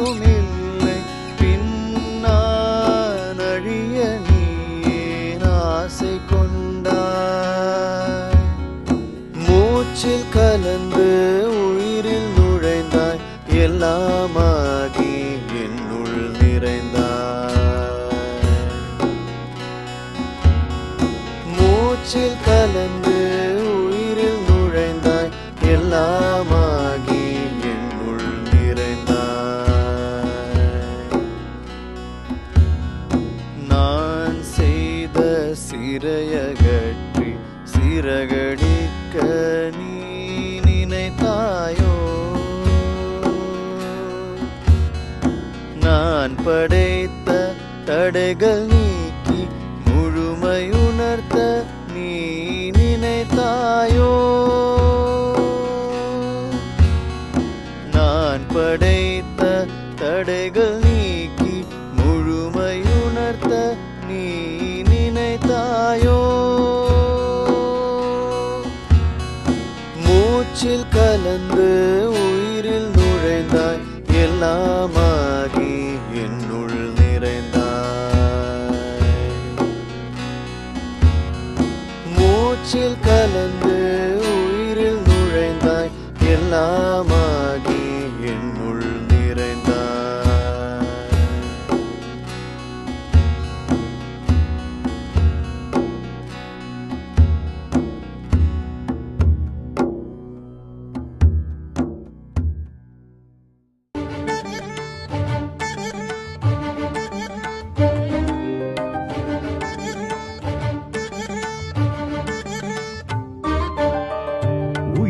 ஒன்றுமில்லை. பின்னான் அழிய நீர் ஆசை கொண்டாய்? மூச்சில் கலந்து உயிரில் நுழைந்தாய். எல்லாம் சிறையகற்றி சிறகடிக்க நீ நினைத்தாயோ? நான் படைத்த தடைகள் நீக்கி முழுமையுணர்த்த நீ நினைத்தாயோ? நான் படைத்த தடைகள் நீ மூச்சில் கலந்து உயிரில் நுழைந்தாய். எல்லாமாகி என்னுள் நிறைந்தாய். மூச்சில் கலந்து உயிரில் நுழைந்தாய். எல்லாமாகி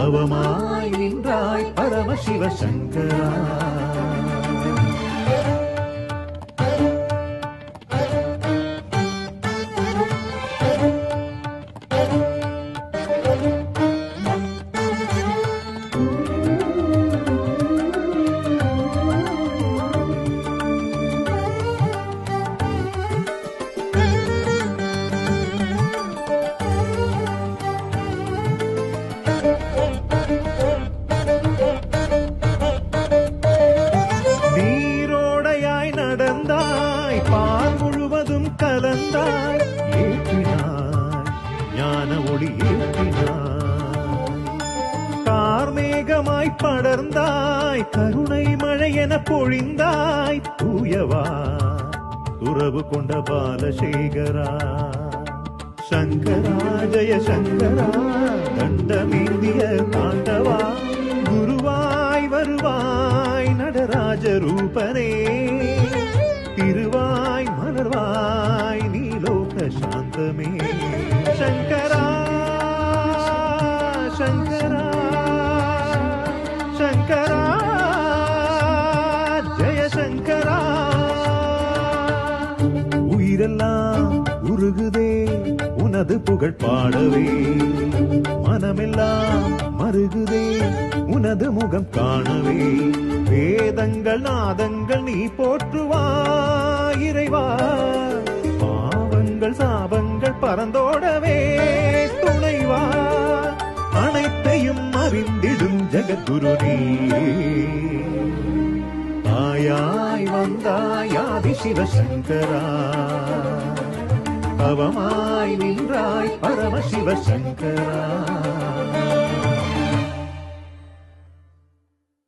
அவமாய் நின்றாய் பரமசிவ சங்கரா. நடந்தாய் பால் முழுவதும் கலந்தாய். ஏற்றினாய். ஞான ஒளி ஏற்றினாய். கார்மேகமாய் படர்ந்தாய். கருணை மழை என பொழிந்தாய். தூயவா துறவு கொண்ட பாலசேகரா. சங்கரா ஜய சங்கரா. தண்டமேந்திய தாண்டவா குருவாய் வருவாய் நடராஜ ரூபனே. சாந்தமே சங்கரா சங்கரா சங்கரா ஜெய சங்கரா. உயிரெல்லாம் உருகுதே உனது புகழ் பாடவே. மனமெல்லாம் மருகுதே உனது முகம் காணவே. வேதங்கள் நாதங்கள் நீ போற்றுவாய். பறந்தோடவே துணைவா? அனைத்தையும் அறிந்திடும் ஜெகத்குரு நீ ஆயாய் வந்தாய் சிவசங்கரா அவமாய் நின்றாய் பரமசிவசங்கரா.